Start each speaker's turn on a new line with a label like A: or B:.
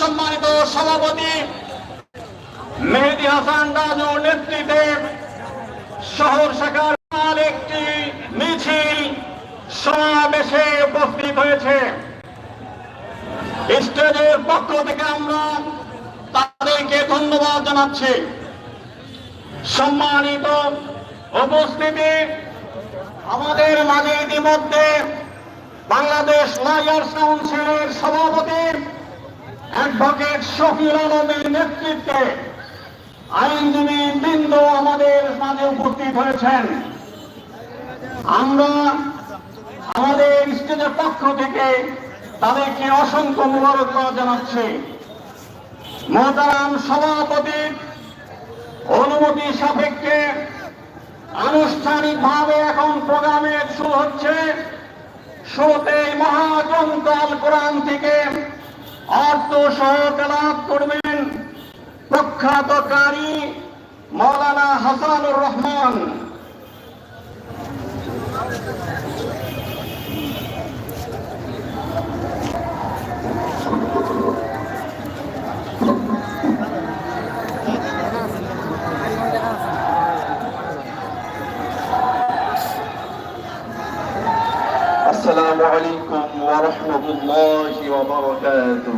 A: সম্মানিত সভাপতি মেহেদি হাসান রাজুর নেতৃত্বে শহর শাখার একটি মিছিল সমাবেশে উপস্থিত হয়েছে। স্টেজের পক্ষ থেকে আমরা তাদেরকে ধন্যবাদ জানাচ্ছি। সম্মানিত উপস্থিতি আমাদের মাঝে ইতিমধ্যে বাংলাদেশ লয়ার্স কাউন্সিলের সভাপতি অ্যাডভোকেট শফিউল আলমের নেতৃত্বে আইনজীবী বৃন্দ আমাদের মাঝে উপস্থিত হয়েছেন। আমরা আমাদের স্টেজের পক্ষ থেকে তাদেরকে অসংখ্য মুবারকবাদ জানাচ্ছি। মোহতারাম সভাপতি অনুমতি সাপেক্ষে আনুষ্ঠানিকভাবে এখন প্রোগ্রামের শুরু হচ্ছে। শুরুতে মহাগ্রন্থ আল কোরআন থেকে অর্থ সহ তেলাপ করবেন প্রখ্যাতকারী মৌলানা হাসানুর রহমান
B: السلام عليكم ورحمة الله وبركاته